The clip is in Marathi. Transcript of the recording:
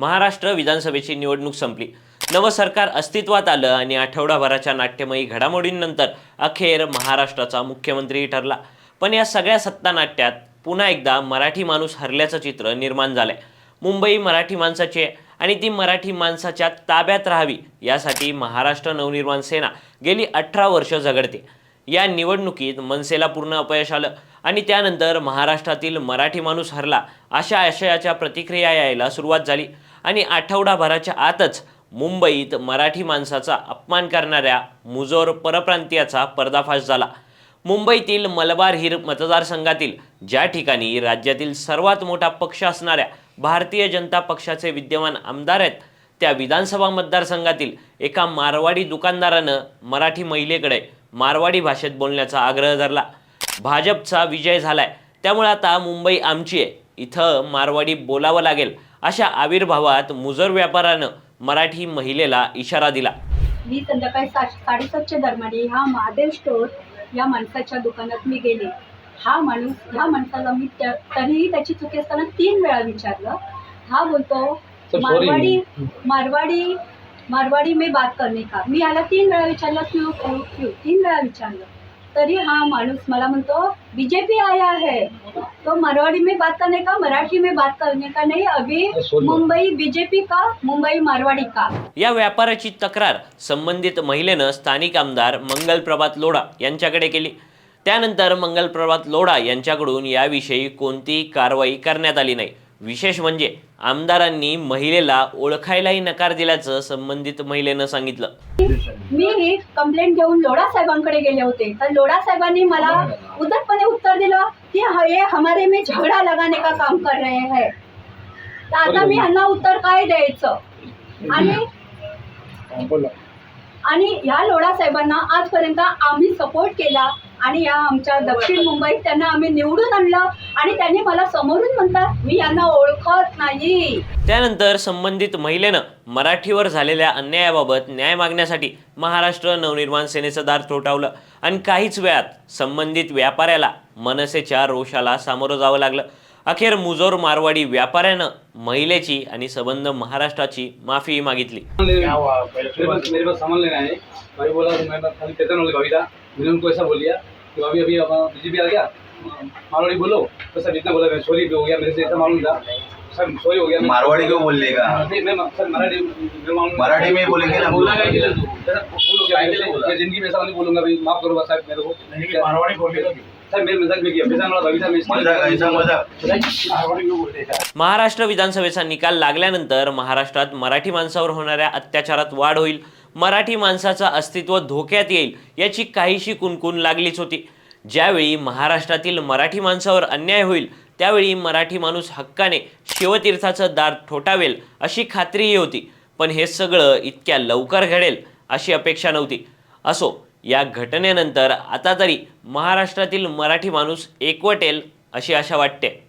महाराष्ट्र विधानसभेची निवडणूक संपली. नवं सरकार अस्तित्वात आलं आणि आठवडाभराच्या नाट्यमयी घडामोडींनंतर अखेर महाराष्ट्राचा मुख्यमंत्री ठरला. पण या सगळ्या सत्ता नाट्यात पुन्हा एकदा मराठी माणूस हरल्याचं चित्र निर्माण झालंय. मुंबई मराठी माणसाची आहे आणि ती मराठी माणसाच्या ताब्यात राहावी यासाठी महाराष्ट्र नवनिर्माण सेना गेली अठरा वर्ष झगडते. या निवडणुकीत मनसेला पूर्ण अपयश आलं आणि त्यानंतर महाराष्ट्रातील मराठी माणूस हरला अशा आशयाच्या प्रतिक्रिया यायला सुरुवात झाली. आणि आठवडाभराच्या आतच मुंबईत मराठी माणसाचा अपमान करणाऱ्या मुजोर परप्रांतीयाचा पर्दाफाश झाला. मुंबईतील मलबार हिर मतदारसंघातील ज्या ठिकाणी राज्यातील सर्वात मोठा पक्ष असणाऱ्या भारतीय जनता पक्षाचे विद्यमान आमदार आहेत त्या विधानसभा मतदारसंघातील एका मारवाडी दुकानदारानं मराठी महिलेकडे मारवाडी भाषेत बोलण्याचा आग्रह धरला. भाजपचा विजय झालाय. त्यामुळे आता मुंबई आमची आहे. इथं मारवाडी बोलावं लागेल. अशा आविर्भावात मुजर व्यापारानं मराठी महिलेला इशारा दिला. मी संध्याकाळी साडेसातच्या दरम्यान ह्या महादेव स्टोर या माणसाच्या दुकानात मी गेले. हा माणूस ह्या माणसाला मी त्या तरीही त्याची चुकी असताना तीन वेळा विचारलं. हा बोलतो. मारवाडी मारवाडी मारवाडी मी बात करणे का? मी याला तीन वेळा विचारलं क्यू क्यू क्यू? तीन वेळा विचारलं. तरी हा माणूस मला म्हणतो बीजेपी आया है तो मारवाडी में बात करने का मराठी में बात करने का नहीं? अभी. मुंबई बीजेपी का मुंबई मारवाडी का? या व्यापाराची तक्रार संबंधित महिलेनं स्थानिक आमदार मंगलप्रभात लोढा यांच्याकडे केली. त्यानंतर मंगलप्रभात लोढा यांच्याकडून याविषयी कोणतीही कारवाई करण्यात आली नाही. विशेष म्हणजे आमदारांनी महिलेला ओळखायलाही नकार दिल्याचं संबंधित महिलेनं सांगितलं. मी ही कंप्लेंट घेऊन लोढा साहेबांकडे गेले होते. तर लोढा साहेबांनी मला उद्धटपणे उत्तर दिलं की ह- हमारे में झगडा लगाने का काम कर रहे हैं. तर आता मी ह्यांना उत्तर काय द्यायचं? आणि आणि ह्या लोढा साहेबांना आजपर्यंत आम्ही सपोर्ट केला. आणि या आमच्या दक्षिण मुंबईत त्यांना आम्ही निवडून आणलं आणि त्यांनी मला समोरून म्हणतात मी यांना ओळखत नाही. त्यानंतर संबंधित महिलेनं मराठीवर झालेल्या अन्यायाबाबत न्याय मागण्यासाठी महाराष्ट्र नवनिर्माण सेनेचं दार ठोठावलं आणि काहीच वेळात संबंधित व्यापाऱ्याला मनसेच्या रोषाला सामोरं जावं लागलं. अखेर मुजोर मारवाडी व्यापाऱ्यानं महिलेची आणि संबंध महाराष्ट्राची माफी मागितली. मेरे पास मेरे पास सामान लेना है भाई बोला तो मैं खाली कहता ना भाभी था मैंने उनको ऐसा बोल दिया कि भाभी अभी बीजेपी आ गया? मारवाड़ी बोलो. तो सर इतना बोला मैं सॉरी भी हो गया मेरे से ऐसा मालूम था. सर सॉरी हो गया मारवाड़ी क्यों नहीं, मैं सर मराठी मैं मालूम- मराठी में बोलेंगे ना। बोला कि जिंदगी में ऐसा नहीं बोलूंगा भाई माफ करो बस साहब मेरे को मारवाड़ी बोलने महाराष्ट्र विधानसभेचा निकाल लागल्यानंतर महाराष्ट्रात मराठी माणसावर होणाऱ्या अत्याचारात वाढ होईल. मराठी माणसाचं अस्तित्व धोक्यात येईल याची काहीशी कुणकुण लागलीच होती. ज्यावेळी महाराष्ट्रातील मराठी माणसावर अन्याय होईल त्यावेळी मराठी माणूस हक्काने शिवतीर्थाचं दार ठोठावेल अशी खात्रीही होती. पण हे सगळं इतक्या लवकर घडेल अशी अपेक्षा नव्हती. असो या घटनेनंतर आता तरी महाराष्ट्रातील मराठी माणूस एकवटेल अशी आशा वाटते.